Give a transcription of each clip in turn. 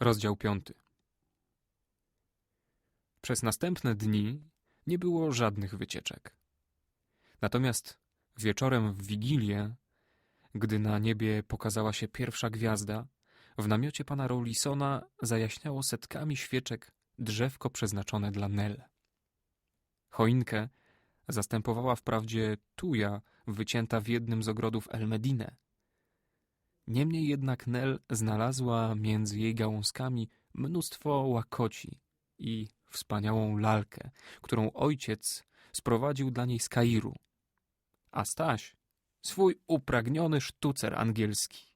Rozdział piąty. Przez następne dni nie było żadnych wycieczek. Natomiast wieczorem w Wigilię, gdy na niebie pokazała się pierwsza gwiazda, w namiocie pana Rowlisona zajaśniało setkami świeczek drzewko przeznaczone dla Nel. Choinkę zastępowała wprawdzie tuja wycięta w jednym z ogrodów El Medine. Niemniej jednak Nel znalazła między jej gałązkami mnóstwo łakoci i wspaniałą lalkę, którą ojciec sprowadził dla niej z Kairu. A Staś swój upragniony sztucer angielski.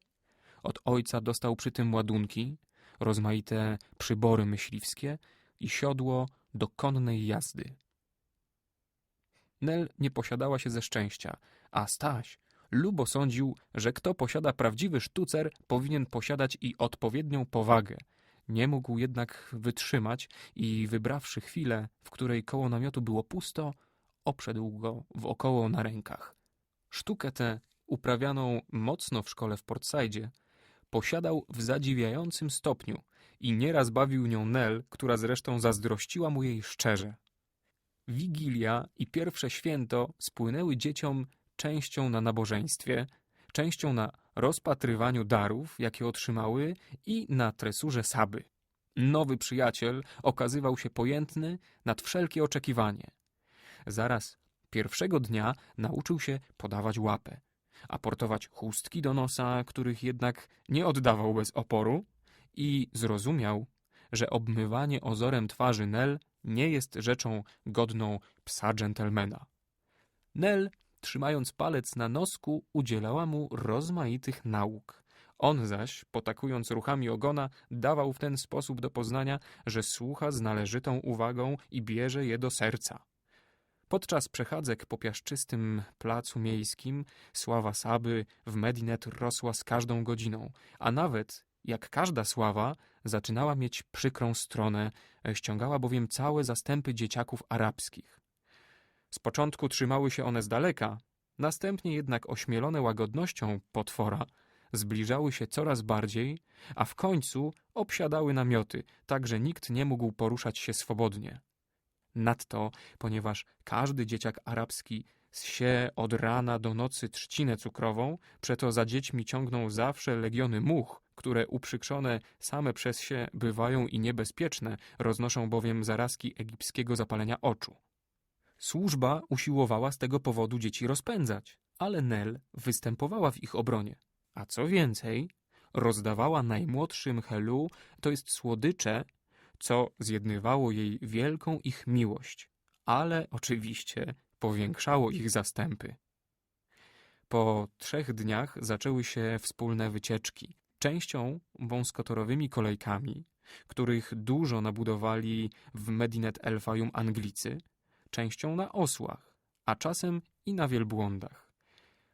Od ojca dostał przy tym ładunki, rozmaite przybory myśliwskie i siodło do konnej jazdy. Nel nie posiadała się ze szczęścia, a Staś lubo sądził, że kto posiada prawdziwy sztucer, powinien posiadać i odpowiednią powagę. Nie mógł jednak wytrzymać i wybrawszy chwilę, w której koło namiotu było pusto, obszedł go wokoło na rękach. Sztukę tę, uprawianą mocno w szkole w Portside, posiadał w zadziwiającym stopniu i nieraz bawił nią Nel, która zresztą zazdrościła mu jej szczerze. Wigilia i pierwsze święto spłynęły dzieciom częścią na nabożeństwie, częścią na rozpatrywaniu darów, jakie otrzymały i na tresurze Saby. Nowy przyjaciel okazywał się pojętny nad wszelkie oczekiwanie. Zaraz pierwszego dnia nauczył się podawać łapę, aportować chustki do nosa, których jednak nie oddawał bez oporu i zrozumiał, że obmywanie ozorem twarzy Nel nie jest rzeczą godną psa dżentelmena. Nel trzymając palec na nosku, udzielała mu rozmaitych nauk. On zaś, potakując ruchami ogona, dawał w ten sposób do poznania, że słucha z należytą uwagą i bierze je do serca. Podczas przechadzek po piaszczystym placu miejskim sława Saby w Medinet rosła z każdą godziną, a nawet, jak każda sława, zaczynała mieć przykrą stronę, ściągała bowiem całe zastępy dzieciaków arabskich. Z początku trzymały się one z daleka, następnie jednak ośmielone łagodnością potwora, zbliżały się coraz bardziej, a w końcu obsiadały namioty, tak że nikt nie mógł poruszać się swobodnie. Nadto, ponieważ każdy dzieciak arabski zsie od rana do nocy trzcinę cukrową, przeto za dziećmi ciągną zawsze legiony much, które uprzykrzone same przez się bywają i niebezpieczne, roznoszą bowiem zarazki egipskiego zapalenia oczu. Służba usiłowała z tego powodu dzieci rozpędzać, ale Nel występowała w ich obronie. A co więcej, rozdawała najmłodszym Helu, to jest słodycze, co zjednywało jej wielką ich miłość, ale oczywiście powiększało ich zastępy. Po trzech dniach zaczęły się wspólne wycieczki, częścią wąskotorowymi kolejkami, których dużo nabudowali w Medinet El Fayum Anglicy, częścią na osłach, a czasem i na wielbłądach.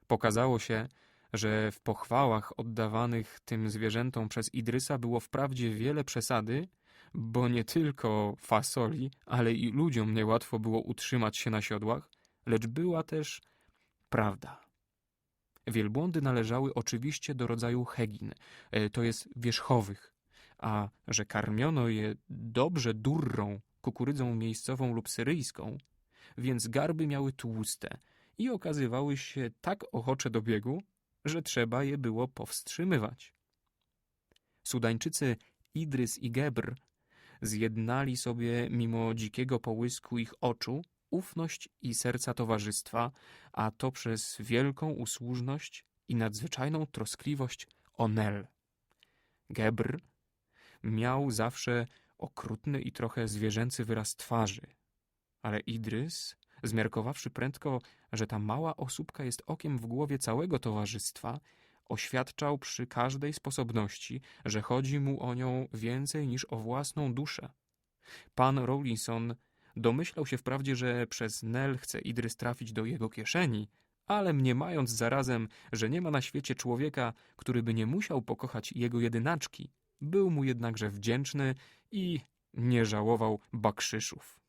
Pokazało się, że w pochwałach oddawanych tym zwierzętom przez Idrysa było wprawdzie wiele przesady, bo nie tylko fasoli, ale i ludziom niełatwo było utrzymać się na siodłach, lecz była też prawda. Wielbłądy należały oczywiście do rodzaju hegin, e, to jest wierzchowych, a że karmiono je dobrze durrą, kukurydzą miejscową lub syryjską, więc garby miały tłuste i okazywały się tak ochocze do biegu, że trzeba je było powstrzymywać. Sudańczycy Idrys i Gebr zjednali sobie mimo dzikiego połysku ich oczu ufność i serca towarzystwa, a to przez wielką usłużność i nadzwyczajną troskliwość o Nel. Gebr miał zawsze okrutny i trochę zwierzęcy wyraz twarzy, ale Idrys, zmiarkowawszy prędko, że ta mała osóbka jest okiem w głowie całego towarzystwa, oświadczał przy każdej sposobności, że chodzi mu o nią więcej niż o własną duszę. Pan Rowlinson domyślał się wprawdzie, że przez Nel chce Idrys trafić do jego kieszeni, ale mniemając zarazem, że nie ma na świecie człowieka, który by nie musiał pokochać jego jedynaczki, był mu jednakże wdzięczny i nie żałował bakszyszów.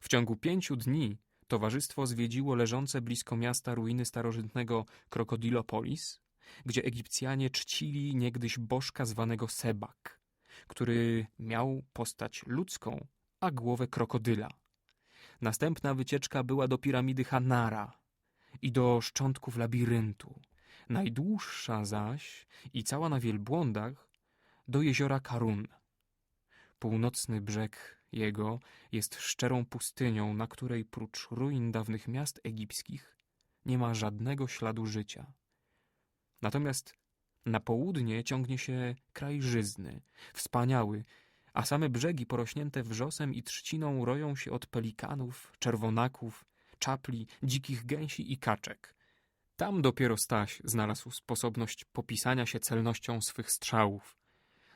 W ciągu pięciu dni towarzystwo zwiedziło leżące blisko miasta ruiny starożytnego Krokodilopolis, gdzie Egipcjanie czcili niegdyś bożka zwanego Sebak, który miał postać ludzką, a głowę krokodyla. Następna wycieczka była do piramidy Hanara i do szczątków labiryntu. Najdłuższa zaś i cała na wielbłądach do jeziora Karun. Północny brzeg jego jest szczerą pustynią, na której prócz ruin dawnych miast egipskich nie ma żadnego śladu życia. Natomiast na południe ciągnie się kraj żyzny, wspaniały, a same brzegi porośnięte wrzosem i trzciną roją się od pelikanów, czerwonaków, czapli, dzikich gęsi i kaczek. Tam dopiero Staś znalazł sposobność popisania się celnością swych strzałów,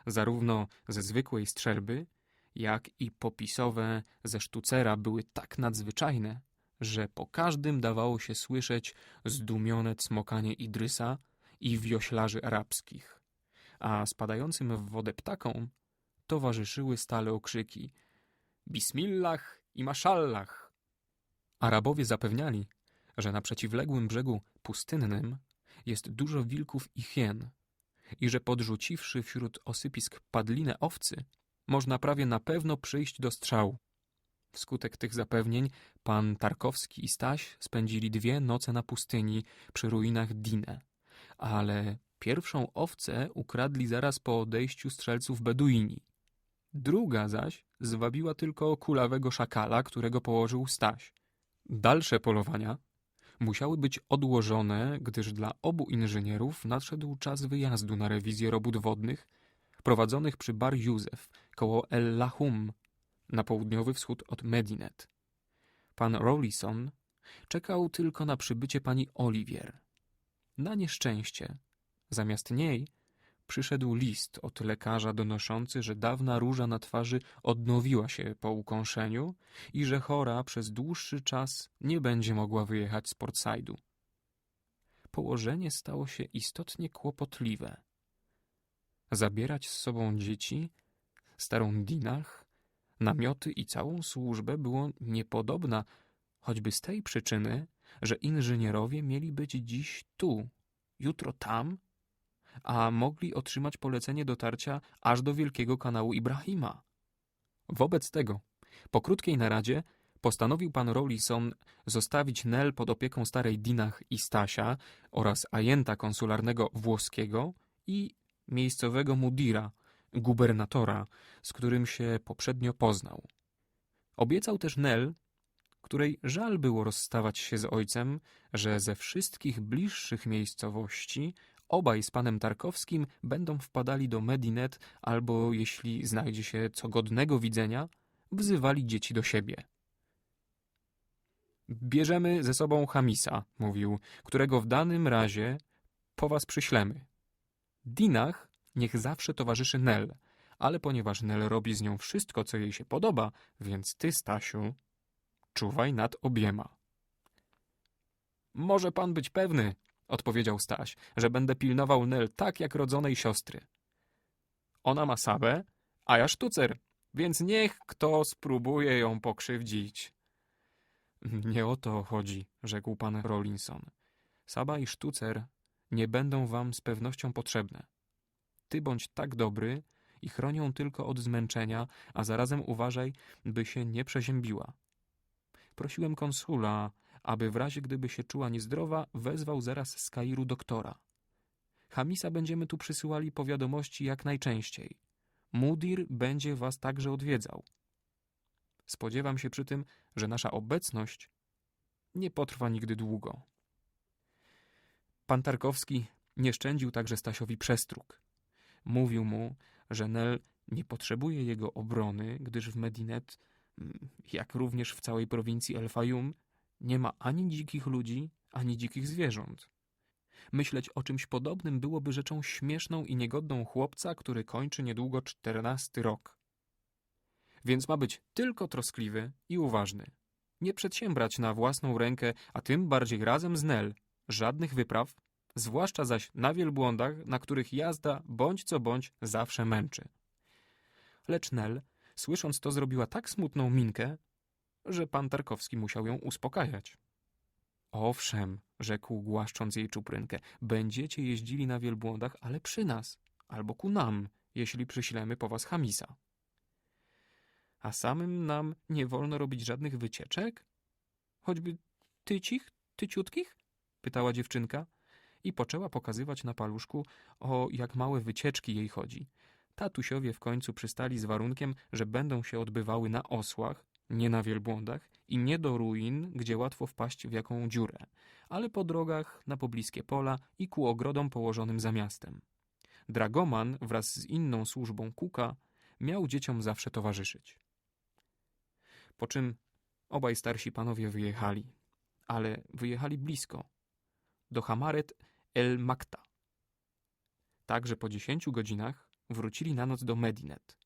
zarówno ze zwykłej strzelby, jak i popisowe ze sztucera były tak nadzwyczajne, że po każdym dawało się słyszeć zdumione cmokanie Idrysa i wioślarzy arabskich, a spadającym w wodę ptakom towarzyszyły stale okrzyki Bismillah i Maszallah. Arabowie zapewniali, że na przeciwległym brzegu pustynnym jest dużo wilków i hien i że podrzuciwszy wśród osypisk padlinę owcy, można prawie na pewno przyjść do strzału. Wskutek tych zapewnień pan Tarkowski i Staś spędzili dwie noce na pustyni przy ruinach Dine, ale pierwszą owcę ukradli zaraz po odejściu strzelców Beduini. Druga zaś zwabiła tylko kulawego szakala, którego położył Staś. Dalsze polowania musiały być odłożone, gdyż dla obu inżynierów nadszedł czas wyjazdu na rewizję robót wodnych prowadzonych przy Bar Józef koło El Lahum na południowy wschód od Medinet. Pan Rawlison czekał tylko na przybycie pani Olivier. Na nieszczęście, zamiast niej przyszedł list od lekarza donoszący, że dawna róża na twarzy odnowiła się po ukąszeniu i że chora przez dłuższy czas nie będzie mogła wyjechać z Portside'u. Położenie stało się istotnie kłopotliwe. Zabierać z sobą dzieci, starą dinach, namioty i całą służbę było niepodobna, choćby z tej przyczyny, że inżynierowie mieli być dziś tu, jutro tam, a mogli otrzymać polecenie dotarcia aż do wielkiego kanału Ibrahima. Wobec tego, po krótkiej naradzie, postanowił pan Rawlison zostawić Nel pod opieką starej Dinach i Stasia oraz ajenta konsularnego włoskiego i miejscowego mudira, gubernatora, z którym się poprzednio poznał. Obiecał też Nel, której żal było rozstawać się z ojcem, że ze wszystkich bliższych miejscowości obaj z panem Tarkowskim będą wpadali do Medinet albo, jeśli znajdzie się co godnego widzenia, wzywali dzieci do siebie. Bierzemy ze sobą Hamisa, mówił, którego w danym razie po was przyślemy. Dinach niech zawsze towarzyszy Nel, ale ponieważ Nel robi z nią wszystko, co jej się podoba, więc ty, Stasiu, czuwaj nad obiema. Może pan być pewny, odpowiedział Staś, że będę pilnował Nel tak jak rodzonej siostry. Ona ma Sabę, a ja sztucer, więc niech kto spróbuje ją pokrzywdzić. Nie o to chodzi, rzekł pan Rollinson. Saba i sztucer nie będą wam z pewnością potrzebne. Ty bądź tak dobry i chronią tylko od zmęczenia, a zarazem uważaj, by się nie przeziębiła. Prosiłem konsula, aby w razie gdyby się czuła niezdrowa, wezwał zaraz z Kairu doktora. Hamisa będziemy tu przysyłali po wiadomości jak najczęściej. Mudir będzie was także odwiedzał. Spodziewam się przy tym, że nasza obecność nie potrwa nigdy długo. Pan Tarkowski nie szczędził także Stasiowi przestróg. Mówił mu, że Nel nie potrzebuje jego obrony, gdyż w Medinet, jak również w całej prowincji El Fayum, nie ma ani dzikich ludzi, ani dzikich zwierząt. Myśleć o czymś podobnym byłoby rzeczą śmieszną i niegodną chłopca, który kończy niedługo czternasty rok. Więc ma być tylko troskliwy i uważny. Nie przedsiębrać na własną rękę, a tym bardziej razem z Nel, żadnych wypraw, zwłaszcza zaś na wielbłądach, na których jazda bądź co bądź zawsze męczy. Lecz Nel, słysząc to, zrobiła tak smutną minkę, że pan Tarkowski musiał ją uspokajać. Owszem, rzekł głaszcząc jej czuprynkę, będziecie jeździli na wielbłądach, ale przy nas, albo ku nam, jeśli przyślemy po was Hamisa. A samym nam nie wolno robić żadnych wycieczek? Choćby tycich, tyciutkich? pytała dziewczynka i poczęła pokazywać na paluszku, o jak małe wycieczki jej chodzi. Tatusiowie w końcu przystali z warunkiem, że będą się odbywały na osłach, nie na wielbłądach i nie do ruin, gdzie łatwo wpaść w jaką dziurę, ale po drogach na pobliskie pola i ku ogrodom położonym za miastem. Dragoman wraz z inną służbą kuka miał dzieciom zawsze towarzyszyć. Po czym obaj starsi panowie wyjechali, ale wyjechali blisko, do Hamaret el Makta. Tak, że po dziesięciu godzinach wrócili na noc do Medinet.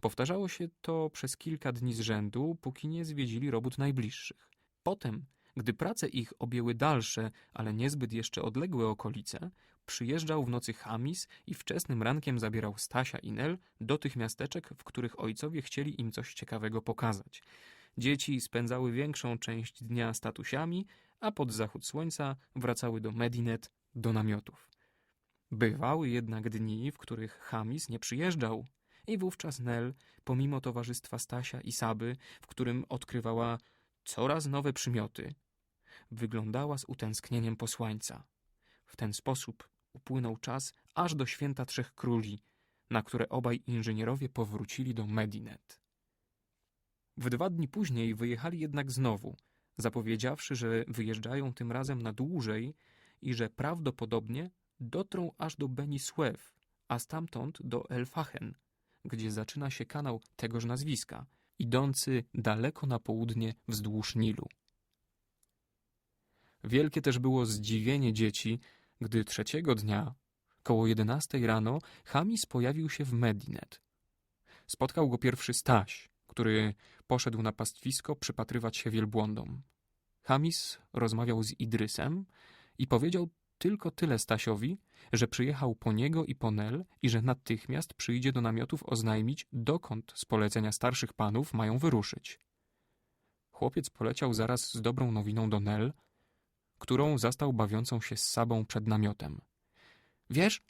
Powtarzało się to przez kilka dni z rzędu, póki nie zwiedzili robót najbliższych. Potem, gdy prace ich objęły dalsze, ale niezbyt jeszcze odległe okolice, przyjeżdżał w nocy Hamis i wczesnym rankiem zabierał Stasia i Nel do tych miasteczek, w których ojcowie chcieli im coś ciekawego pokazać. Dzieci spędzały większą część dnia statusiami, a pod zachód słońca wracały do Medinet, do namiotów. Bywały jednak dni, w których Hamis nie przyjeżdżał i wówczas Nel, pomimo towarzystwa Stasia i Saby, w którym odkrywała coraz nowe przymioty, wyglądała z utęsknieniem posłańca. W ten sposób upłynął czas aż do święta Trzech Króli, na które obaj inżynierowie powrócili do Medinet. W dwa dni później wyjechali jednak znowu, zapowiedziawszy, że wyjeżdżają tym razem na dłużej i że prawdopodobnie dotrą aż do Beni Suef, a stamtąd do El Fachen, gdzie zaczyna się kanał tegoż nazwiska, idący daleko na południe wzdłuż Nilu. Wielkie też było zdziwienie dzieci, gdy trzeciego dnia, koło jedenastej rano, Hamis pojawił się w Medinet. Spotkał go pierwszy Staś, który poszedł na pastwisko przypatrywać się wielbłądom. Hamis rozmawiał z Idrysem i powiedział tylko tyle Stasiowi, że przyjechał po niego i po Nel i że natychmiast przyjdzie do namiotów oznajmić, dokąd z polecenia starszych panów mają wyruszyć. Chłopiec poleciał zaraz z dobrą nowiną do Nel, którą zastał bawiącą się z Sabą przed namiotem. Wiesz,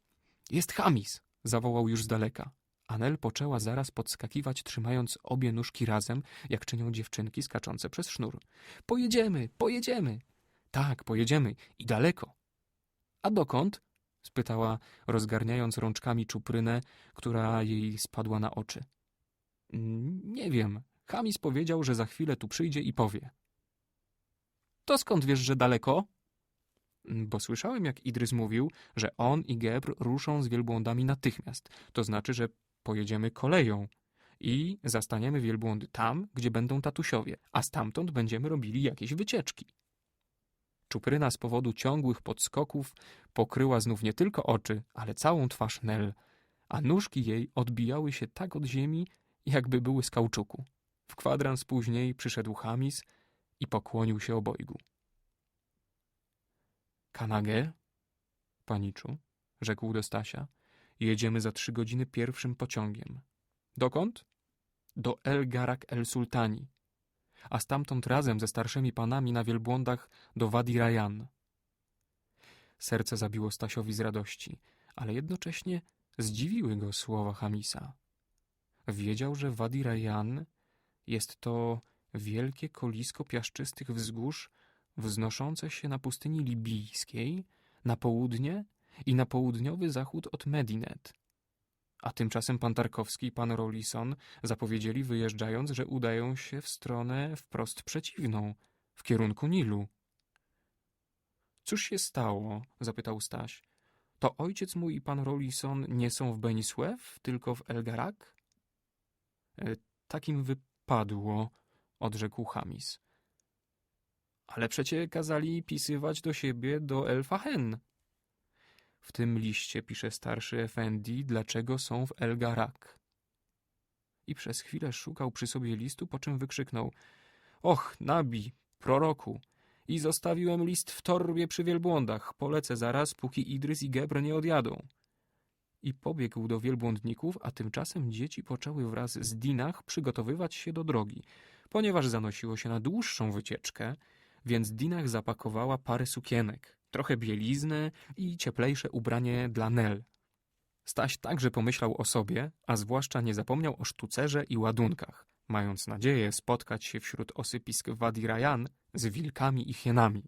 jest Hamis, zawołał już z daleka. Anel poczęła zaraz podskakiwać, trzymając obie nóżki razem, jak czynią dziewczynki skaczące przez sznur. Pojedziemy, pojedziemy. Tak, pojedziemy i daleko. A dokąd? spytała, rozgarniając rączkami czuprynę, która jej spadła na oczy. Nie wiem. Hamis powiedział, że za chwilę tu przyjdzie i powie. To skąd wiesz, że daleko? Bo słyszałem, jak Idrys mówił, że on i Gebr ruszą z wielbłądami natychmiast. To znaczy, że pojedziemy koleją i zastaniemy wielbłądy tam, gdzie będą tatusiowie, a stamtąd będziemy robili jakieś wycieczki. Czupryna z powodu ciągłych podskoków pokryła znów nie tylko oczy, ale całą twarz Nel, a nóżki jej odbijały się tak od ziemi, jakby były z kauczuku. W kwadrans później przyszedł Hamis i pokłonił się obojgu. Kanagę, paniczu, rzekł do Stasia, jedziemy za trzy godziny pierwszym pociągiem. Dokąd? Do El Garak El Sultani, a stamtąd razem ze starszymi panami na wielbłądach do Wadi Rajan. Serce zabiło Stasiowi z radości, ale jednocześnie zdziwiły go słowa Hamisa. Wiedział, że Wadi Rajan jest to wielkie kolisko piaszczystych wzgórz wznoszące się na pustyni libijskiej, na południe i na południowy zachód od Medinet. A tymczasem pan Tarkowski i pan Rolison zapowiedzieli wyjeżdżając, że udają się w stronę wprost przeciwną, w kierunku Nilu. Cóż się stało? zapytał Staś. To ojciec mój i pan Rolison nie są w Benisłew, tylko w Elgarak? E, takim wypadło, odrzekł Hamis. Ale przecie kazali pisywać do siebie do Elfahen. W tym liście pisze starszy Efendi, dlaczego są w Elgarak. I przez chwilę szukał przy sobie listu, po czym wykrzyknął Och, nabi, proroku, i zostawiłem list w torbie przy wielbłądach. Polecę zaraz, póki Idrys i Gebr nie odjadą. I pobiegł do wielbłądników, a tymczasem dzieci poczęły wraz z Dinach przygotowywać się do drogi. Ponieważ zanosiło się na dłuższą wycieczkę, więc Dinah zapakowała parę sukienek, trochę bieliznę i cieplejsze ubranie dla Nel. Staś także pomyślał o sobie, a zwłaszcza nie zapomniał o sztucerze i ładunkach, mając nadzieję spotkać się wśród osypisk Wadi Rajan z wilkami i hienami.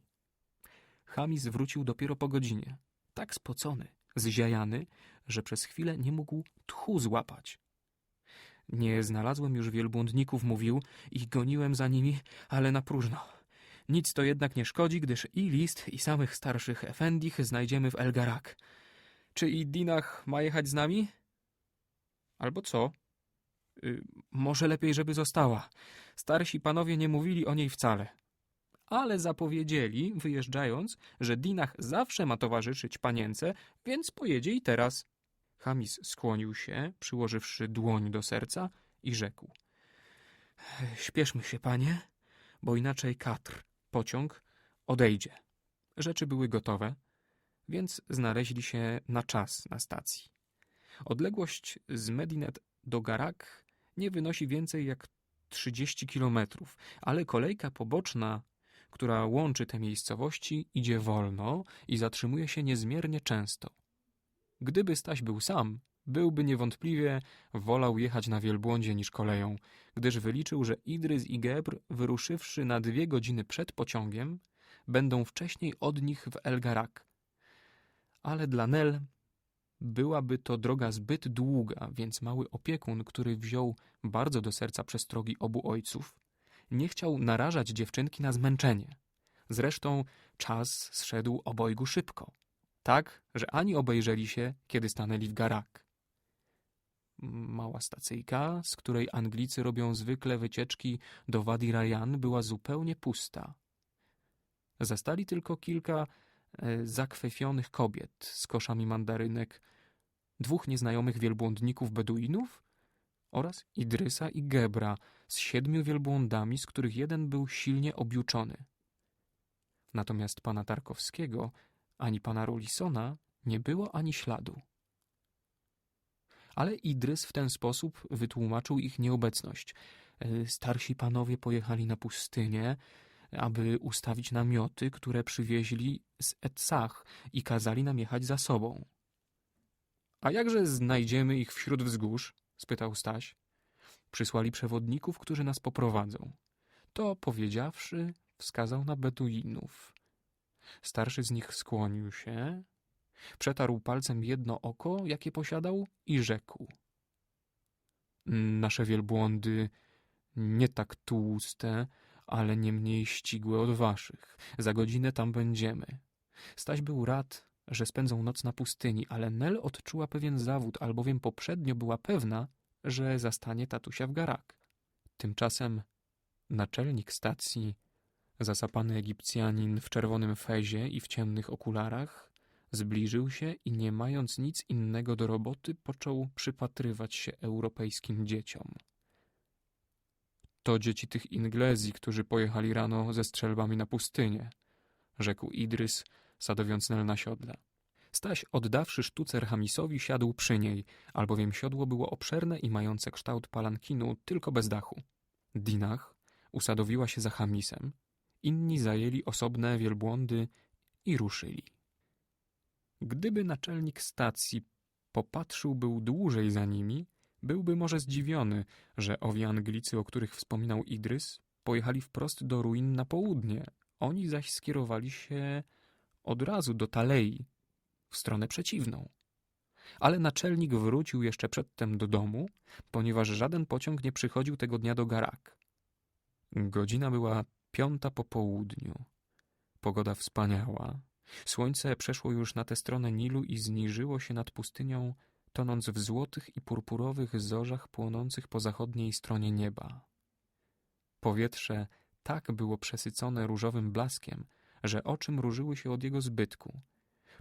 Chamis wrócił dopiero po godzinie, tak spocony, zziajany, że przez chwilę nie mógł tchu złapać. Nie znalazłem już wielbłądników, mówił, i goniłem za nimi, ale na próżno. Nic to jednak nie szkodzi, gdyż i list, i samych starszych efendich znajdziemy w Elgarak. Czy i Dinah ma jechać z nami? Albo co? Y, może lepiej, żeby została. Starsi panowie nie mówili o niej wcale. Ale zapowiedzieli, wyjeżdżając, że Dinah zawsze ma towarzyszyć panience, więc pojedzie i teraz. Hamis skłonił się, przyłożywszy dłoń do serca i rzekł. Śpieszmy się, panie, bo inaczej Katr, pociąg, odejdzie. Rzeczy były gotowe, więc znaleźli się na czas na stacji. Odległość z Medinet do Garak nie wynosi więcej jak 30 kilometrów, ale kolejka poboczna, która łączy te miejscowości, idzie wolno i zatrzymuje się niezmiernie często. Gdyby Staś był sam, byłby niewątpliwie wolał jechać na wielbłądzie niż koleją, gdyż wyliczył, że Idrys i Gebr, wyruszywszy na dwie godziny przed pociągiem, będą wcześniej od nich w Elgarak. Ale dla Nel byłaby to droga zbyt długa, więc mały opiekun, który wziął bardzo do serca przestrogi obu ojców, nie chciał narażać dziewczynki na zmęczenie. Zresztą czas zszedł obojgu szybko tak, że ani obejrzeli się, kiedy stanęli w garak. Mała stacyjka, z której Anglicy robią zwykle wycieczki do Wadi Rajan, była zupełnie pusta. Zastali tylko kilka e, zakwefionych kobiet z koszami mandarynek, dwóch nieznajomych wielbłądników Beduinów oraz Idrysa i Gebra z siedmiu wielbłądami, z których jeden był silnie objuczony. Natomiast pana Tarkowskiego ani pana Rollisona nie było ani śladu. Ale Idrys w ten sposób wytłumaczył ich nieobecność. E, starsi panowie pojechali na pustynię, aby ustawić namioty, które przywieźli z Etsach i kazali nam jechać za sobą. A jakże znajdziemy ich wśród wzgórz? spytał Staś. Przysłali przewodników, którzy nas poprowadzą. To powiedziawszy, wskazał na Beduinów. Starszy z nich skłonił się, przetarł palcem jedno oko, jakie posiadał, i rzekł: Nasze wielbłądy nie tak tłuste, ale nie mniej ścisłe od waszych. Za godzinę tam będziemy. Staś był rad, że spędzą noc na pustyni, ale Nel odczuła pewien zawód, albowiem poprzednio była pewna, że zastanie tatusia w garak. Tymczasem naczelnik stacji Zasapany Egipcjanin w czerwonym fezie i w ciemnych okularach zbliżył się i nie mając nic innego do roboty, począł przypatrywać się europejskim dzieciom. To dzieci tych Inglezji, którzy pojechali rano ze strzelbami na pustynię, rzekł Idrys, sadowiąc Nel na siodle. Staś, oddawszy sztucer Hamisowi, siadł przy niej, albowiem siodło było obszerne i mające kształt palankinu, tylko bez dachu. Dinah usadowiła się za Hamisem, inni zajęli osobne wielbłądy i ruszyli. Gdyby naczelnik stacji popatrzył był dłużej za nimi, byłby może zdziwiony, że owi Anglicy, o których wspominał Idrys, pojechali wprost do ruin na południe, oni zaś skierowali się od razu do Talei, w stronę przeciwną. Ale naczelnik wrócił jeszcze przedtem do domu, ponieważ żaden pociąg nie przychodził tego dnia do Garak. Godzina była Piąta po południu. Pogoda wspaniała. Słońce przeszło już na tę stronę Nilu i zniżyło się nad pustynią, tonąc w złotych i purpurowych zorzach płonących po zachodniej stronie nieba. Powietrze tak było przesycone różowym blaskiem, że oczy mrużyły się od jego zbytku.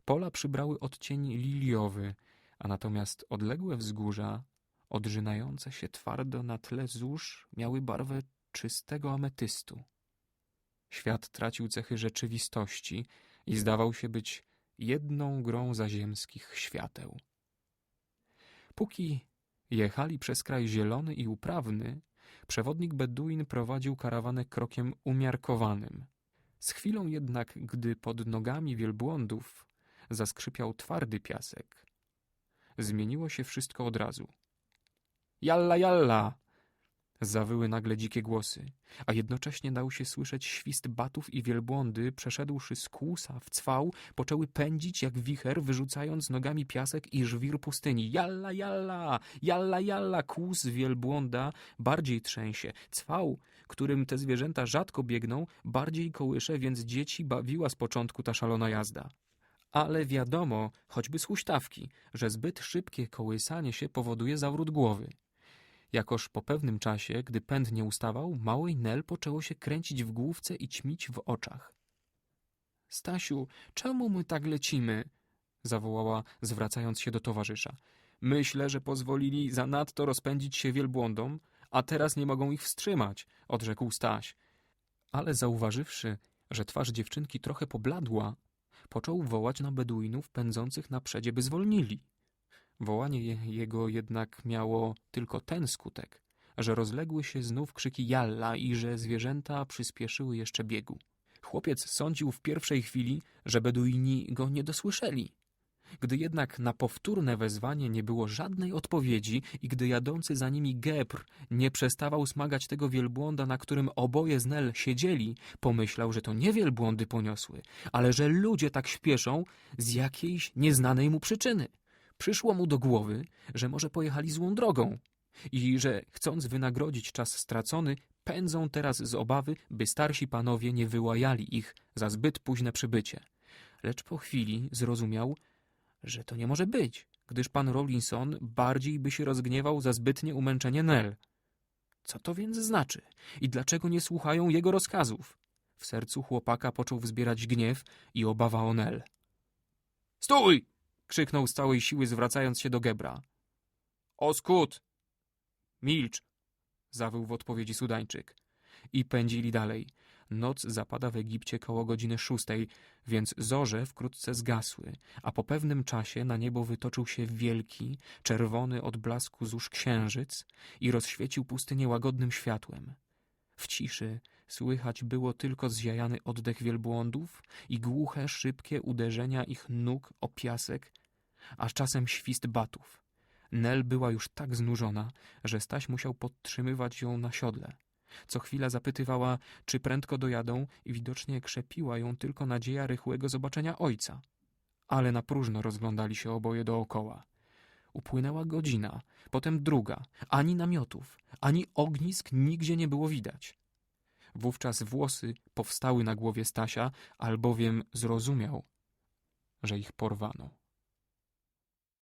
Pola przybrały odcień liliowy, a natomiast odległe wzgórza, odrzynające się twardo na tle zórz, miały barwę czystego ametystu. Świat tracił cechy rzeczywistości i zdawał się być jedną grą zaziemskich świateł. Póki jechali przez kraj zielony i uprawny, przewodnik Beduin prowadził karawanę krokiem umiarkowanym. Z chwilą jednak, gdy pod nogami wielbłądów zaskrzypiał twardy piasek, zmieniło się wszystko od razu. Jalla, jalla! Zawyły nagle dzikie głosy, a jednocześnie dał się słyszeć świst batów i wielbłądy, przeszedłszy z kłusa w cwał, poczęły pędzić jak wicher, wyrzucając nogami piasek i żwir pustyni. Jalla, jalla! Jalla, jalla! Kłus wielbłąda bardziej trzęsie. Cwał, którym te zwierzęta rzadko biegną, bardziej kołysze, więc dzieci bawiła z początku ta szalona jazda. Ale wiadomo, choćby z huśtawki, że zbyt szybkie kołysanie się powoduje zawrót głowy. Jakoż po pewnym czasie, gdy pęd nie ustawał, małej Nel poczęło się kręcić w główce i ćmić w oczach. Stasiu, czemu my tak lecimy? zawołała, zwracając się do towarzysza. Myślę, że pozwolili zanadto rozpędzić się wielbłądom, a teraz nie mogą ich wstrzymać, odrzekł Staś. Ale zauważywszy, że twarz dziewczynki trochę pobladła, począł wołać na Beduinów pędzących na przedzie, by zwolnili. Wołanie je- jego jednak miało tylko ten skutek, że rozległy się znów krzyki jalla i że zwierzęta przyspieszyły jeszcze biegu. Chłopiec sądził w pierwszej chwili, że Beduini go nie dosłyszeli. Gdy jednak na powtórne wezwanie nie było żadnej odpowiedzi i gdy jadący za nimi Gepr nie przestawał smagać tego wielbłąda, na którym oboje z Nel siedzieli, pomyślał, że to nie wielbłądy poniosły, ale że ludzie tak śpieszą z jakiejś nieznanej mu przyczyny. Przyszło mu do głowy, że może pojechali złą drogą i że chcąc wynagrodzić czas stracony, pędzą teraz z obawy, by starsi panowie nie wyłajali ich za zbyt późne przybycie. Lecz po chwili zrozumiał, że to nie może być, gdyż pan Rawlinson bardziej by się rozgniewał za zbytnie umęczenie Nel. Co to więc znaczy? I dlaczego nie słuchają jego rozkazów? W sercu chłopaka począł wzbierać gniew i obawa o Nel. Stój! Krzyknął z całej siły, zwracając się do Gebra. Oskut! Milcz! zawył w odpowiedzi Sudańczyk. I pędzili dalej. Noc zapada w Egipcie koło godziny szóstej, więc zorze wkrótce zgasły, a po pewnym czasie na niebo wytoczył się wielki, czerwony od blasku zórz księżyc i rozświecił pustynię łagodnym światłem. W ciszy słychać było tylko zjajany oddech wielbłądów i głuche, szybkie uderzenia ich nóg o piasek, a czasem świst batów. Nel była już tak znużona, że Staś musiał podtrzymywać ją na siodle. Co chwila zapytywała, czy prędko dojadą i widocznie krzepiła ją tylko nadzieja rychłego zobaczenia ojca. Ale na próżno rozglądali się oboje dookoła. Upłynęła godzina, potem druga. Ani namiotów, ani ognisk nigdzie nie było widać. Wówczas włosy powstały na głowie Stasia, albowiem zrozumiał, że ich porwano.